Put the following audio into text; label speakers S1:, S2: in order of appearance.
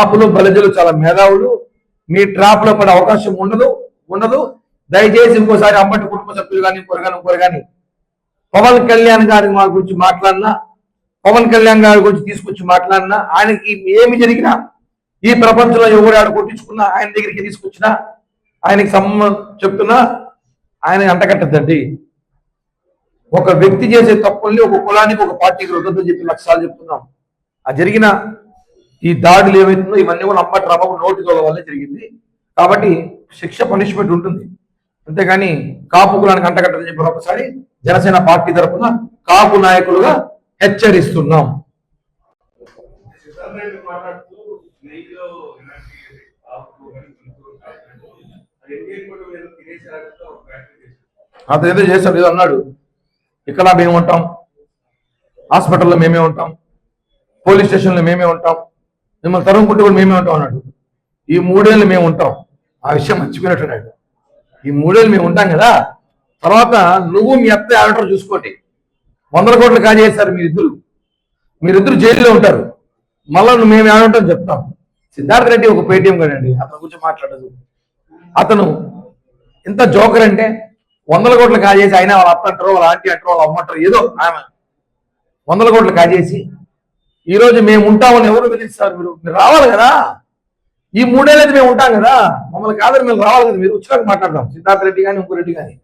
S1: కాపులు బలజలు చాలా మేధావులు. మీ ట్రాప్లో పడే అవకాశం ఉండదు ఉండదు. దయచేసి ఇంకోసారి అంబటి కుటుంబ సభ్యులు కానీ ఇంకోరు కానీ ఇంకోరు కానీ పవన్ కళ్యాణ్ గారి మా గురించి మాట్లాడినా పవన్ కళ్యాణ్ గారి గురించి తీసుకొచ్చి మాట్లాడినా ఆయనకి ఏమి జరిగినా ఈ ప్రపంచంలో ఎవరు ఆడ కొట్టించుకున్నా ఆయన దగ్గరికి తీసుకొచ్చినా ఆయనకి సంబంధం చెప్తున్నా ఆయన అంటకట్టద్దండి ఒక వ్యక్తి చేసే తప్పుల్ని ఒక కులానికి ఒక పార్టీకి రుద్దొద్దని చెప్పి లక్ష్యాలు చెప్తున్నాం. ఆ జరిగిన ఈ దాడులు ఏవైతుందో ఇవన్నీ కూడా అమ్మ రామకు నోటి తోల వల్ల జరిగింది. కాబట్టి శిక్ష పనిష్మెంట్ ఉంటుంది. అంతేగాని కాపు కులానికి అంటకట్టదని చెప్పి ఒకసారి జనసేన పార్టీ తరఫున కాపు నాయకులుగా హెచ్చరిస్తున్నాం. అతను ఏదో చేశాడు ఏదో అన్నాడు. ఇక్కడ మేము ఉంటాం. హాస్పిటల్లో మేమే ఉంటాం. పోలీస్ స్టేషన్లో మేమే ఉంటాం. మిమ్మల్ని తరుముకుంటే కూడా మేమే ఉంటాం అన్నాడు. ఈ మూడేళ్ళు మేము ఉంటాం. ఆ విషయం మర్చిపోయినట్టున్నాడు. ఈ మూడేళ్ళు మేము ఉంటాం కదా తర్వాత నువ్వు మీ అత్త ఆడటం చూసుకోండి. వందల కోట్లు కాజేశారు మీరిద్దరు. మీరిద్దరు జైల్లో ఉంటారు. మళ్ళా నువ్వు మేము ఆడటం చెప్తాం. సిద్ధార్థ రెడ్డి ఒక పేటీఎం కాడండి అతని గురించి మాట్లాడదు. అతను ఎంత జోకర్ అంటే వందల కోట్లు కాజేసి అయినా వాళ్ళ అత్త అంటారు వాళ్ళ ఆంటీ అంటారు వాళ్ళ అమ్మ ఏదో ఆమె. వందల కోట్లు కాజేసి ఈ రోజు మేము ఉంటామని ఎవరు పిలుస్తారు మీరు. మీరు రావాలి కదా? ఈ మూడేళ్ళైతే మేము ఉంటాం కదా? మమ్మల్ని కాదని మేము రావాలి కదా? మీరు వచ్చినాక మాట్లాడదాం. సిద్ధార్థ రెడ్డి కానీ ఇంకో రెడ్డి కానీ